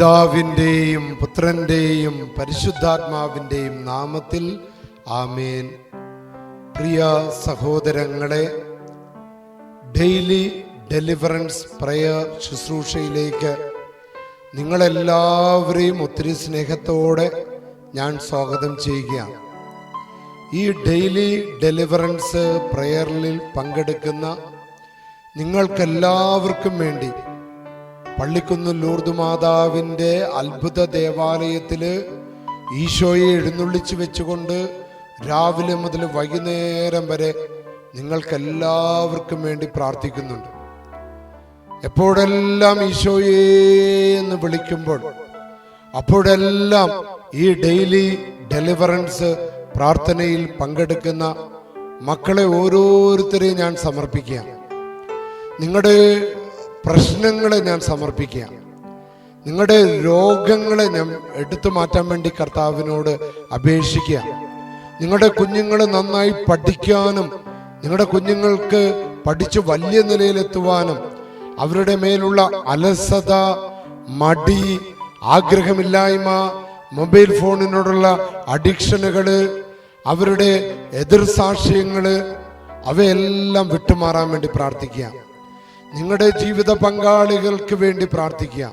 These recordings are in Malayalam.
പിതാവിന്റെയും പുത്രന്റെയും പരിശുദ്ധാത്മാവിന്റെയും നാമത്തിൽ ആമേൻ. പ്രിയ സഹോദരങ്ങളെ ഡെയിലി ഡെലിവറൻസ് പ്രയർ ശുശ്രൂഷയിലേക്ക് നിങ്ങളെല്ലാവരെയും ഒത്തിരി സ്നേഹത്തോടെ ഞാൻ സ്വാഗതം ചെയ്യുകയാണ്. ഈ ഡെയിലി ഡെലിവറൻസ് പ്രയറിൽ പങ്കെടുക്കുന്ന നിങ്ങൾക്കെല്ലാവർക്കും വേണ്ടി പള്ളിക്കുന്ന് ലൂർദ് മാതാവിന്റെ അത്ഭുത ദേവാലയത്തിൽ ഈശോയെ എഴുന്നള്ളിച്ച് വെച്ചുകൊണ്ട് രാവിലെ മുതൽ വൈകുന്നേരം വരെ നിങ്ങൾക്കെല്ലാവർക്കും വേണ്ടി പ്രാർത്ഥിക്കുന്നുണ്ട്. എപ്പോഴെല്ലാം ഈശോയെ എന്ന് വിളിക്കുമ്പോൾ അപ്പോഴെല്ലാം ഈ ഡെയിലി ഡെലിവറൻസ് പ്രാർത്ഥനയിൽ പങ്കെടുക്കുന്ന മക്കളെ ഓരോരുത്തരെയും ഞാൻ സമർപ്പിക്കുക നിങ്ങളുടെ പ്രശ്നങ്ങളെ ഞാൻ സമർപ്പിക്കുക. നിങ്ങളുടെ രോഗങ്ങളെ ഞാൻ എടുത്തു മാറ്റാൻ വേണ്ടി കർത്താവിനോട് അപേക്ഷിക്കുക. നിങ്ങളുടെ കുഞ്ഞുങ്ങൾ നന്നായി പഠിക്കാനും നിങ്ങളുടെ കുഞ്ഞുങ്ങൾക്ക് പഠിച്ച് വലിയ നിലയിലെത്തുവാനും അവരുടെ മേലുള്ള അലസത മടി ആഗ്രഹമില്ലായ്മ മൊബൈൽ ഫോണിനോടുള്ള അഡിക്ഷനുകൾ അവരുടെ എതിർ സാക്ഷ്യങ്ങൾ അവയെല്ലാം വിട്ടുമാറാൻ വേണ്ടി പ്രാർത്ഥിക്കുക. നിങ്ങളുടെ ജീവിത പങ്കാളികൾക്ക് വേണ്ടി പ്രാർത്ഥിക്കുക.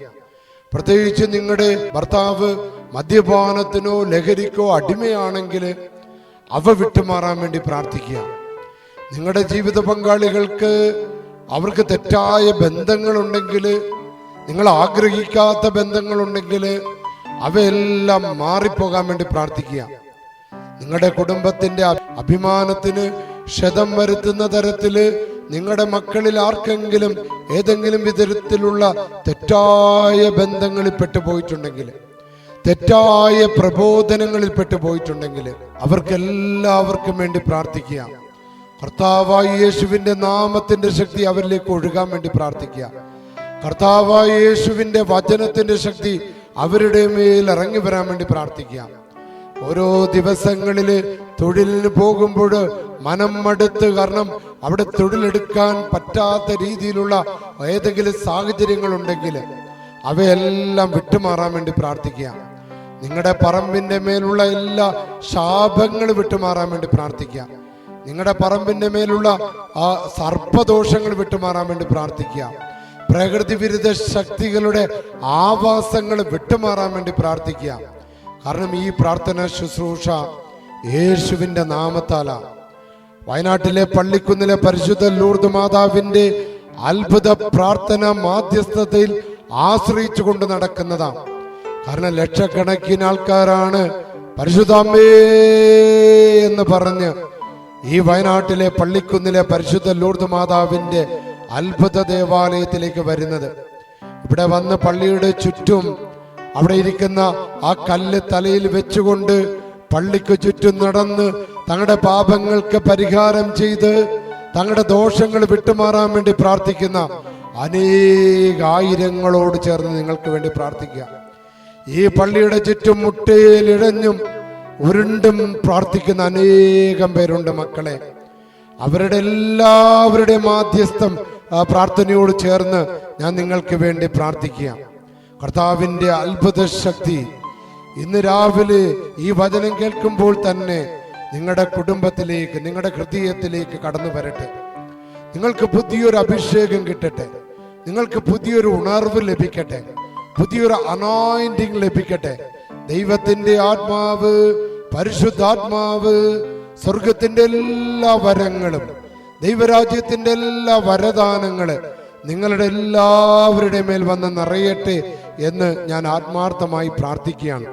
പ്രത്യേകിച്ച് നിങ്ങളുടെ ഭർത്താവ് മദ്യപാനത്തിനോ ലഹരിക്കോ അടിമയാണെങ്കിൽ അവ വിട്ടുമാറാൻ വേണ്ടി പ്രാർത്ഥിക്കുക. നിങ്ങളുടെ ജീവിത പങ്കാളികൾക്ക് അവർക്ക് തെറ്റായ ബന്ധങ്ങളുണ്ടെങ്കിൽ നിങ്ങൾ ആഗ്രഹിക്കാത്ത ബന്ധങ്ങളുണ്ടെങ്കിൽ അവയെല്ലാം മാറിപ്പോകാൻ വേണ്ടി പ്രാർത്ഥിക്കുക. നിങ്ങളുടെ കുടുംബത്തിന്റെ അഭിമാനത്തിന് ക്ഷതം വരുത്തുന്ന തരത്തിൽ നിങ്ങളുടെ മക്കളിൽ ആർക്കെങ്കിലും ഏതെങ്കിലും വിധത്തിലുള്ള തെറ്റായ ബന്ധങ്ങളിൽ പെട്ടുപോയിട്ടുണ്ടെങ്കിൽ തെറ്റായ പ്രബോധനങ്ങളിൽ പെട്ടുപോയിട്ടുണ്ടെങ്കിൽ അവർക്കെല്ലാവർക്കും വേണ്ടി പ്രാർത്ഥിക്കുക. കർത്താവായി യേശുവിന്റെ നാമത്തിന്റെ ശക്തി അവരിലേക്ക് ഒഴുകാൻ വേണ്ടി പ്രാർത്ഥിക്കുക. കർത്താവായ യേശുവിന്റെ വചനത്തിന്റെ ശക്തി അവരുടെ മേൽ ഇറങ്ങി വരാൻ വേണ്ടി പ്രാർത്ഥിക്കുക. ഓരോ ദിവസങ്ങളിൽ തൊഴിലിന് പോകുമ്പോൾ മനം മടുത്ത് കാരണം അവിടെ തൊഴിലെടുക്കാൻ പറ്റാത്ത രീതിയിലുള്ള ഏതെങ്കിലും സാഹചര്യങ്ങൾ ഉണ്ടെങ്കിൽ അവയെല്ലാം വിട്ടുമാറാൻ വേണ്ടി പ്രാർത്ഥിക്കുക. നിങ്ങളുടെ പറമ്പിന്റെ മേലുള്ള എല്ലാ ശാപങ്ങൾ വിട്ടുമാറാൻ വേണ്ടി പ്രാർത്ഥിക്കുക. നിങ്ങളുടെ പറമ്പിന്റെ മേലുള്ള ആ സർപ്പദോഷങ്ങൾ വിട്ടുമാറാൻ വേണ്ടി പ്രാർത്ഥിക്കുക. പ്രകൃതി വിരുദ്ധ ശക്തികളുടെ ആവാസങ്ങൾ വിട്ടുമാറാൻ വേണ്ടി പ്രാർത്ഥിക്കുക. കാരണം ഈ പ്രാർത്ഥന ശുശ്രൂഷ യേശുവിന്റെ നാമത്താല. വയനാട്ടിലെ പള്ളിക്കുന്നിലെ പരിശുദ്ധ ലൂർദ് മാതാവിന്റെ അത്ഭുത പ്രാർത്ഥന മാധ്യസ്ഥതയിൽ ആശ്രയിച്ചു കൊണ്ട് നടക്കുന്നതാണ് കാരണം ലക്ഷക്കണക്കിന് ആൾക്കാരാണ് പരിശുദ്ധാമ്മേ എന്ന് പറഞ്ഞ് ഈ വയനാട്ടിലെ പള്ളിക്കുന്നിലെ പരിശുദ്ധ ലൂർദ് മാതാവിന്റെ അത്ഭുത ദേവാലയത്തിലേക്ക് വരുന്നത്. ഇവിടെ വന്ന് പള്ളിയുടെ ചുറ്റും അവിടെ ഇരിക്കുന്ന ആ കല്ല് തലയിൽ വെച്ചുകൊണ്ട് പള്ളിക്ക് ചുറ്റും നടന്ന് തങ്ങളുടെ പാപങ്ങൾക്ക് പരിഹാരം ചെയ്ത് തങ്ങളുടെ ദോഷങ്ങൾ വിട്ടുമാറാൻ വേണ്ടി പ്രാർത്ഥിക്കുന്ന അനേകായിരങ്ങളോട് ചേർന്ന് നിങ്ങൾക്ക് വേണ്ടി പ്രാർത്ഥിക്കാം ഈ പള്ളിയുടെ ചുറ്റും മുട്ടയിലിഴഞ്ഞും ഉരുണ്ടും പ്രാർത്ഥിക്കുന്ന അനേകം പേരുണ്ട് മക്കളെ. അവരുടെ എല്ലാവരുടെയും മാധ്യസ്ഥം പ്രാർത്ഥനയോട് ചേർന്ന് ഞാൻ നിങ്ങൾക്ക് വേണ്ടി പ്രാർത്ഥിക്കുക. കർത്താവിന്റെ അത്ഭുത ശക്തി. ഇന്ന് രാവിലെ ഈ വചനം കേൾക്കുമ്പോൾ തന്നെ നിങ്ങളുടെ കുടുംബത്തിലേക്ക് നിങ്ങളുടെ ഹൃദയത്തിലേക്ക് കടന്നു വരട്ടെ. നിങ്ങൾക്ക് പുതിയൊരു അഭിഷേകം കിട്ടട്ടെ. നിങ്ങൾക്ക് പുതിയൊരു ഉണർവ് ലഭിക്കട്ടെ. പുതിയൊരു അനോയിന്റിങ് ലഭിക്കട്ടെ. ദൈവത്തിന്റെ ആത്മാവ് പരിശുദ്ധാത്മാവ് സ്വർഗത്തിന്റെ എല്ലാ വരങ്ങളും ദൈവരാജ്യത്തിന്റെ എല്ലാ വരദാനങ്ങൾ നിങ്ങളുടെ എല്ലാവരുടെ മേൽ വന്ന് നിറയട്ടെ എന്ന് ഞാൻ ആത്മാർത്ഥമായി പ്രാർത്ഥിക്കുകയാണ്.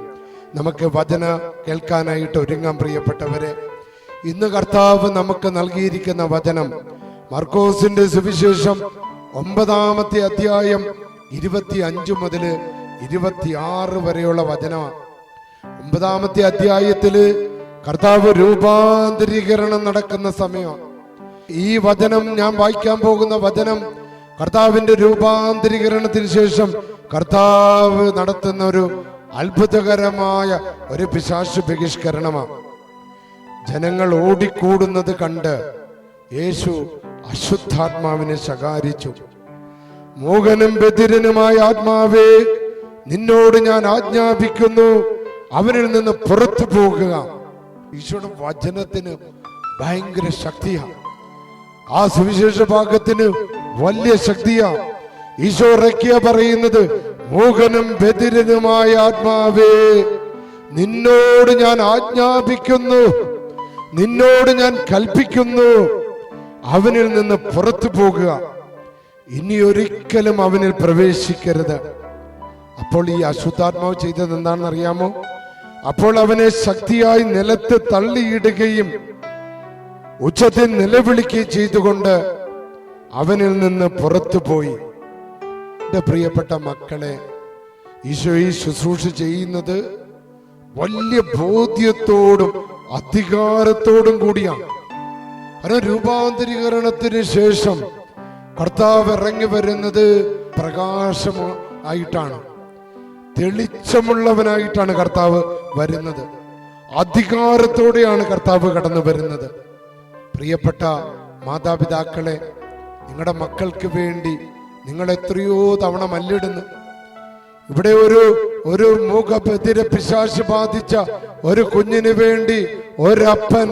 നമുക്ക് വചന കേൾക്കാനായിട്ട് ഒരുങ്ങാം പ്രിയപ്പെട്ടവരെ. ഇന്ന് കർത്താവ് നമുക്ക് നൽകിയിരിക്കുന്ന വചനം മർക്കോസിന്റെ സുവിശേഷം ഒമ്പതാമത്തെ അധ്യായം ഇരുപത്തി അഞ്ച് മുതൽ ഇരുപത്തിയാറ് വരെയുള്ള വചനമാണ് ഒമ്പതാമത്തെ അധ്യായത്തിൽ കർത്താവ് രൂപാന്തരീകരണം നടക്കുന്ന സമയമാണ് ഈ വചനം ഞാൻ വായിക്കാൻ പോകുന്ന വചനം കർത്താവിന്റെ രൂപാന്തരീകരണത്തിന് ശേഷം കർത്താവ് നടത്തുന്ന ഒരു അത്ഭുതകരമായ ഒരു പിശാശു ബഹിഷ്കരണമാണ് ജനങ്ങൾ ഓടിക്കൂടുന്നത് കണ്ട് യേശു അശുദ്ധാത്മാവിനെ ശകാരിച്ചു. മൂകനും ബദിരനുമായ ആത്മാവേ നിന്നോട് ഞാൻ ആജ്ഞാപിക്കുന്നു അവനിൽ നിന്ന് പുറത്തു പോകുക. ഈശോയുടെ വചനത്തിന് ഭയങ്കര ശക്തിയാണ് ആ സുവിശേഷ ഭാഗത്തിന് വലിയ ശക്തിയാ. ഈശോ റക്കിയ പറയുന്നത് മൂകനും ബദിരനുമായ ആത്മാവേ നിന്നോട് ഞാൻ ആജ്ഞാപിക്കുന്നു നിന്നോട് ഞാൻ കൽപ്പിക്കുന്നു അവനിൽ നിന്ന് പുറത്തു പോകുക. ഇനി ഒരിക്കലും അവനിൽ പ്രവേശിക്കരുത്. അപ്പോൾ ഈ അശുദ്ധാത്മാവ് ചെയ്തത് എന്താണെന്ന് അറിയാമോ അപ്പോൾ അവനെ ശക്തിയായി നിലത്ത് തള്ളിയിടുകയും ഉച്ചത്തിൽ നിലവിളിക്കുകയും ചെയ്തുകൊണ്ട് അവനിൽ നിന്ന് പുറത്തു പോയി എന്റെ പ്രിയപ്പെട്ട മക്കളെ ഈശോ ഈ ശുശ്രൂഷ ചെയ്യുന്നത് വലിയ ബോധ്യത്തോടും അധികാരത്തോടും കൂടിയാണ്. അത് രൂപാന്തരീകരണത്തിന് ശേഷം കർത്താവ് ഇറങ്ങി വരുന്നത് പ്രകാശം ആയിട്ടാണ് തെളിച്ചമുള്ളവനായിട്ടാണ് കർത്താവ് വരുന്നത്. അധികാരത്തോടെയാണ് കർത്താവ് കടന്നു വരുന്നത്. പ്രിയപ്പെട്ട മാതാപിതാക്കളെ നിങ്ങളുടെ മക്കൾക്ക് വേണ്ടി നിങ്ങൾ എത്രയോ തവണ മല്ലിടുന്നു. ഇവിടെ ഒരു ഒരു മൂകബദിര പിശാശ് ബാധിച്ച ഒരു കുഞ്ഞിന് വേണ്ടി ഒരപ്പൻ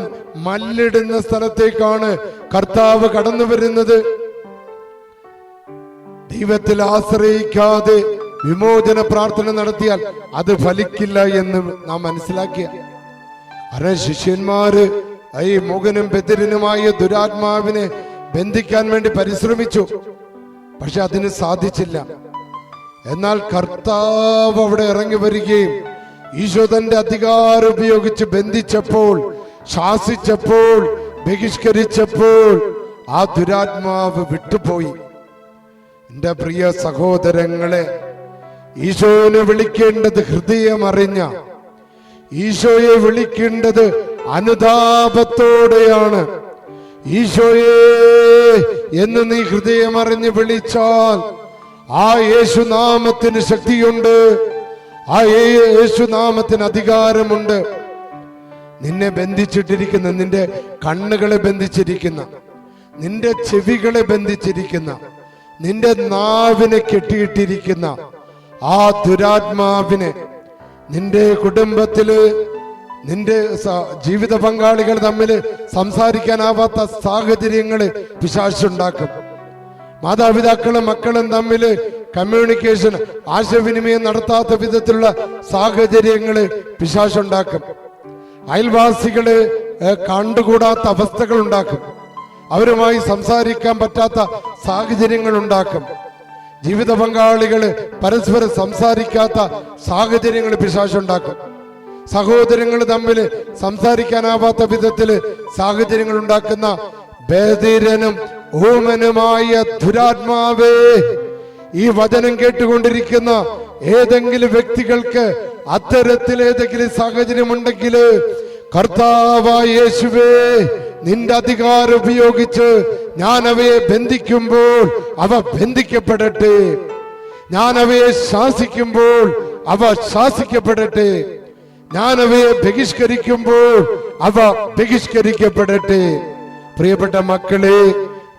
മല്ലിടുന്ന സ്ഥലത്തേക്കാണ് കർത്താവ് കടന്നു വരുന്നത്. ദൈവത്തിൽ ആശ്രയിക്കാതെ വിമോചന പ്രാർത്ഥന നടത്തിയാൽ അത് ഫലിക്കില്ല എന്ന് നാം മനസ്സിലാക്കിയ. അര ശിഷ്യന്മാര് ഈ മുകനും ബദിരനുമായ ദുരാത്മാവിനെ ബന്ധിക്കാൻ വേണ്ടി പരിശ്രമിച്ചു. പക്ഷെ അതിന് സാധിച്ചില്ല. എന്നാൽ കർത്താവ് അവിടെ ഇറങ്ങി വരികയും ഈശോ തന്റെ അധികാരം ഉപയോഗിച്ച് ബന്ധിച്ചപ്പോൾ ശാസിച്ചപ്പോൾ ബഹിഷ്കരിച്ചപ്പോൾ ആ ദുരാത്മാവ് വിട്ടുപോയി. എന്റെ പ്രിയ സഹോദരങ്ങളെ ഈശോനെ വിളിക്കേണ്ടത് ഹൃദയമറിഞ്ഞ ഈശോയെ വിളിക്കേണ്ടത് അനുതാപത്തോടെയാണ്. ഈശോയെ എന്ന് നീ ഹൃദയമറിഞ്ഞ് വിളിച്ചാൽ ആ യേശുനാമത്തിന് ശക്തിയുണ്ട്. ആ യേശുനാമത്തിന് അധികാരമുണ്ട്. നിന്നെ ബന്ധിച്ചിട്ടിരിക്കുന്ന നിന്റെ കണ്ണുകളെ ബന്ധിച്ചിരിക്കുന്ന നിന്റെ ചെവികളെ ബന്ധിച്ചിരിക്കുന്ന നിന്റെ നാവിനെ കെട്ടിയിട്ടിരിക്കുന്ന ആ ദുരാത്മാവിനെ നിന്റെ കുടുംബത്തിൽ നിന്റെ ജീവിത പങ്കാളികൾ തമ്മിൽ സംസാരിക്കാനാവാത്ത സാഹചര്യങ്ങൾ പിശാശുണ്ടാക്കും. മാതാപിതാക്കളും മക്കളും തമ്മിൽ കമ്മ്യൂണിക്കേഷൻ ആശയവിനിമയം നടത്താത്ത വിധത്തിലുള്ള സാഹചര്യങ്ങൾ പിശാശുണ്ടാക്കും. അയൽവാസികൾ കണ്ടുകൂടാത്ത അവസ്ഥകൾ ഉണ്ടാക്കും അവരുമായി സംസാരിക്കാൻ പറ്റാത്ത സാഹചര്യങ്ങൾ ഉണ്ടാക്കും ജീവിത പങ്കാളികൾ പരസ്പരം സംസാരിക്കാത്ത സാഹചര്യങ്ങൾ പിശാശുണ്ടാക്കും. സഹോദരങ്ങൾ തമ്മിൽ സംസാരിക്കാനാവാത്ത വിധത്തിൽ സാഹചര്യങ്ങൾ ഉണ്ടാക്കുന്ന ബധിരനും ഊമനുമായ ദുരാത്മാവേ ഈ വചനം കേട്ടുകൊണ്ടിരിക്കുന്ന ഏതെങ്കിലും വ്യക്തികൾക്ക് അത്തരത്തിൽ ഏതെങ്കിലും സാഹചര്യം ഉണ്ടെങ്കിൽ യേശുവേ നിന്റെ അധികാരം ഉപയോഗിച്ച് ഞാൻ അവയെ ബന്ധിക്കുമ്പോൾ അവ ബന്ധിക്കപ്പെടട്ടെ. ഞാൻ അവയെ ശാസിക്കുമ്പോൾ അവ ശാസിക്കപ്പെടട്ടെ. ഞാൻ അവയെ ബഹിഷ്കരിക്കുമ്പോൾ അവ ബഹിഷ്കരിക്കപ്പെടട്ടെ. പ്രിയപ്പെട്ട മക്കളെ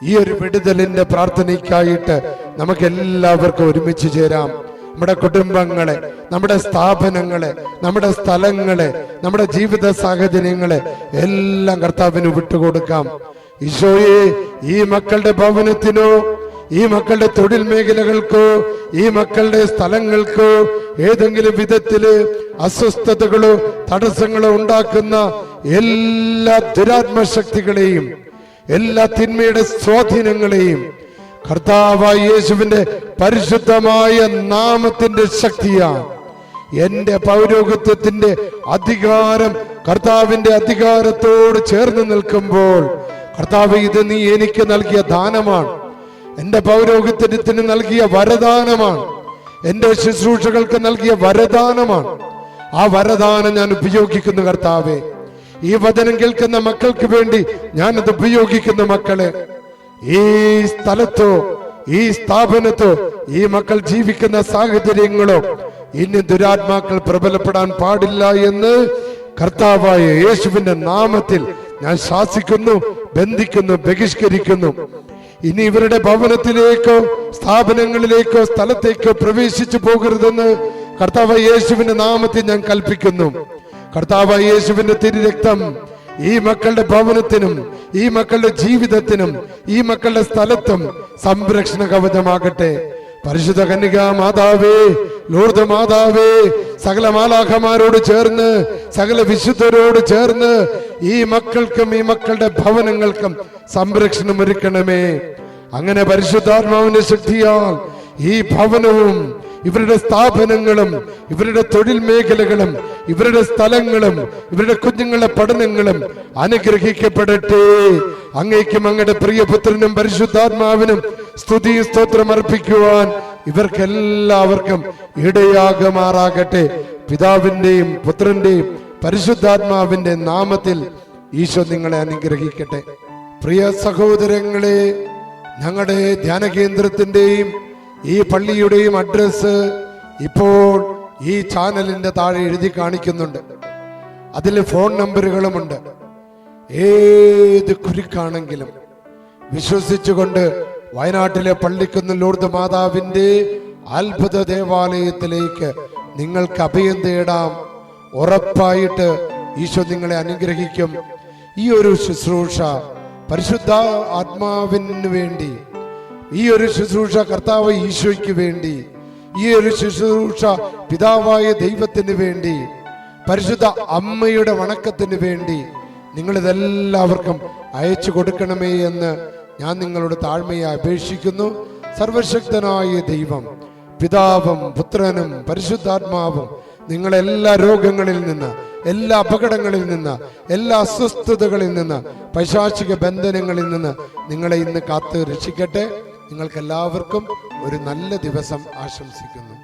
ഈ ഒരു വിടുതലിന്റെ പ്രാർത്ഥനയ്ക്കായിട്ട് നമുക്ക് എല്ലാവർക്കും ഒരുമിച്ച് ചേരാം. നമ്മുടെ കുടുംബങ്ങളെ നമ്മുടെ സ്ഥാപനങ്ങളെ നമ്മുടെ സ്ഥലങ്ങളെ നമ്മുടെ ജീവിത സാഹചര്യങ്ങളെ എല്ലാം കർത്താവിന് വിട്ടുകൊടുക്കാം. ഈശോയെ ഈ മക്കളുടെ ഭവനത്തിനോ ഈ മക്കളുടെ തൊഴിൽ മേഖലകൾക്കോ ഈ മക്കളുടെ സ്ഥലങ്ങൾക്കോ ഏതെങ്കിലും വിധത്തിൽ അസ്വസ്ഥതകളോ തടസ്സങ്ങളോ ഉണ്ടാക്കുന്ന എല്ലാ ദുരാത്മശക്തികളെയും എല്ലാ തിന്മയുടെ സ്വാധീനങ്ങളെയും കർത്താവായ യേശുവിന്റെ പരിശുദ്ധമായ നാമത്തിന്റെ ശക്തിയാണ്. എന്റെ പൗരോഗത്വത്തിന്റെ അധികാരം കർത്താവിന്റെ അധികാരത്തോട് ചേർന്ന് നിൽക്കുമ്പോൾ കർത്താവ് ഇത് നീ എനിക്ക് നൽകിയ ദാനമാണ്. എന്റെ പൗരോഹിത്യത്തിന് നൽകിയ വരദാനമാണ്. എന്റെ ശുശ്രൂഷകൾക്ക് നൽകിയ വരദാനമാണ്. ആ വരദാനം ഞാൻ ഉപയോഗിക്കുന്നു കർത്താവേ. ഈ വചനം കേൾക്കുന്ന മക്കൾക്ക് വേണ്ടി ഞാൻ അത് ഉപയോഗിക്കുന്നു മക്കളെ. ഈ സ്ഥലത്തോ ഈ സ്ഥാപനത്തോ ഈ മക്കൾ ജീവിക്കുന്ന സാഹചര്യങ്ങളോ ഇനി ദുരാത്മാക്കൾ പ്രബലപ്പെടാൻ പാടില്ല എന്ന് കർത്താവായ യേശുവിന്റെ നാമത്തിൽ ഞാൻ ശാസിക്കുന്നു ബന്ധിക്കുന്നു ബഹിഷ്കരിക്കുന്നു. ഇനി ഇവരുടെ ഭവനത്തിലേക്കോ സ്ഥാപനങ്ങളിലേക്കോ സ്ഥലത്തേക്കോ പ്രവേശിച്ചു പോകരുതെന്ന് കർത്താവ് യേശുവിന്റെ നാമത്തിൽ ഞാൻ കൽപ്പിക്കുന്നു. കർത്താവ് യേശുവിന്റെ തിരുരക്തം ഈ മക്കളുടെ ഭവനത്തിനും ഈ മക്കളുടെ ജീവിതത്തിനും ഈ മക്കളുടെ സ്ഥലത്തും സംരക്ഷണ കവചമാകട്ടെ. പരിശുദ്ധ കന്യക മാതാവേ ലൂർദ് മാതാവേ സകല മാലാഖമാരോട് ചേർന്ന് സകല വിശുദ്ധരോട് ചേർന്ന് ഈ മക്കൾക്കും ഈ മക്കളുടെ ഭവനങ്ങൾക്കും സംരക്ഷണം ഒരുക്കണമേ. അങ്ങനെ പരിശുദ്ധാത്മാവിന്റെ ശക്തിയാൽ ഈ ഭവനവും ഇവരുടെ സ്ഥാപനങ്ങളും ഇവരുടെ തൊഴിൽ മേഖലകളും ഇവരുടെ സ്ഥലങ്ങളും ഇവരുടെ കുഞ്ഞുങ്ങളുടെ പഠനങ്ങളും അനുഗ്രഹിക്കപ്പെടട്ടെ. അങ്ങേക്കും അങ്ങയുടെ പ്രിയപുത്രനും പരിശുദ്ധാത്മാവിനും സ്തുതി സ്തോത്രം അർപ്പിക്കുവാൻ ഇവർക്കെല്ലാവർക്കും ഇടയാകമാറാകട്ടെ. പിതാവിന്റെയും പുത്രന്റെയും പരിശുദ്ധാത്മാവിന്റെ നാമത്തിൽ ഈശോ നിങ്ങളെ അനുഗ്രഹിക്കട്ടെ. പ്രിയ സഹോദരങ്ങളെ ഞങ്ങളുടെ ധ്യാന കേന്ദ്രത്തിന്റെയും ഈ പള്ളിയുടെയും അഡ്രസ് ഇപ്പോൾ ഈ ചാനലിന്റെ താഴെ എഴുതി കാണിക്കുന്നുണ്ട്. അതിൽ ഫോൺ നമ്പറുകളുമുണ്ട്. ഏത് കുരുക്കാണെങ്കിലും വിശ്വസിച്ചുകൊണ്ട് വയനാട്ടിലെ പള്ളിക്കുന്ന് ലൂർദ് മാതാവിന്റെ അത്ഭുത ദേവാലയത്തിലേക്ക് നിങ്ങൾക്ക് അഭയം തേടാം. ഉറപ്പായിട്ട് ഈശോ നിങ്ങളെ അനുഗ്രഹിക്കും. ഈ ഒരു ശുശ്രൂഷ പരിശുദ്ധ ആത്മാവിന് വേണ്ടി ഈ ഒരു ശുശ്രൂഷ കർത്താവ് ഈശോയ്ക്ക് വേണ്ടി ഈ ഒരു ശുശ്രൂഷ പിതാവായ ദൈവത്തിന് വേണ്ടി പരിശുദ്ധ അമ്മയുടെ വണക്കത്തിന് വേണ്ടി നിങ്ങൾ ഇതെല്ലാവർക്കും അയച്ചു കൊടുക്കണമേ എന്ന് ഞാൻ നിങ്ങളുടെ താഴ്മയെ അപേക്ഷിക്കുന്നു. സർവശക്തനായ ദൈവം പിതാവും പുത്രനും പരിശുദ്ധാത്മാവും നിങ്ങളെല്ലാ രോഗങ്ങളിൽ നിന്ന് എല്ലാ അപകടങ്ങളിൽ നിന്ന് എല്ലാ അസ്വസ്ഥതകളിൽ നിന്ന് പൈശാചിക ബന്ധനങ്ങളിൽ നിന്ന് നിങ്ങളെ ഇന്ന് കാത്ത് രക്ഷിക്കട്ടെ. നിങ്ങൾക്കെല്ലാവർക്കും ഒരു നല്ല ദിവസം ആശംസിക്കുന്നു.